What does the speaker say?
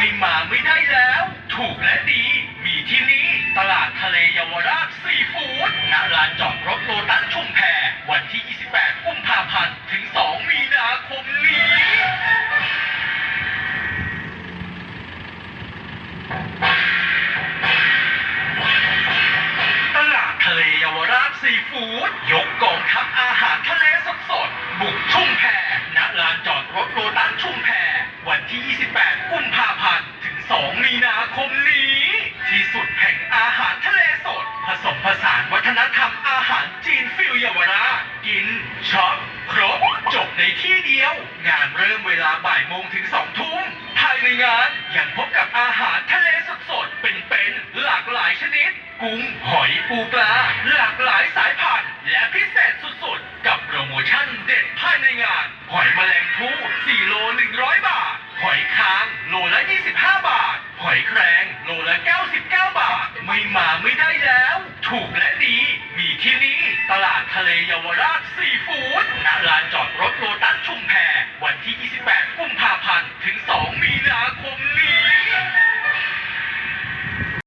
ไม่มาไม่ได้แล้ว ถูกและดี มีที่นี่ ตลาดทะเลเยาวราชซีฟู้ดณลานจอดรถโลตัสชุมแพวันที่ 28 กุมภาพันธ์ ถึง 2 มีนาคมนี้ ตลาดทะเลเยาวราชซีฟู้ดยกกองทัพอาหารทะเลสดๆบุกชุ่มแพณลานจอดรถโลตัสชุมแพวันที่ 28 กุม 2 มีนาคมนี้ ที่สุดแห่งอาหารทะเลสด ผสมผสานวัฒนธรรมอาหารจีนฟิลเยาวราชกินช็อปครบ จบในที่เดียว งานเริ่มเวลาบ่ายโมงถึง2ทุ่มภายในงานยังพบกับอาหารทะเลสดๆเป็นๆหลากหลายชนิด กุ้งหอยปูปลา หลากหลายสายพันธุ์และพิเศษสุดๆ กับโปรโมชั่นเด็ดภายในงาน หอยแมลงภู่4โล100 บาท ม่มาไม่ได้แล้ว ถูกและดี มีที่นี่ ตลาดทะเลเยาวราชซีฟู้ดณลานจอดรถโล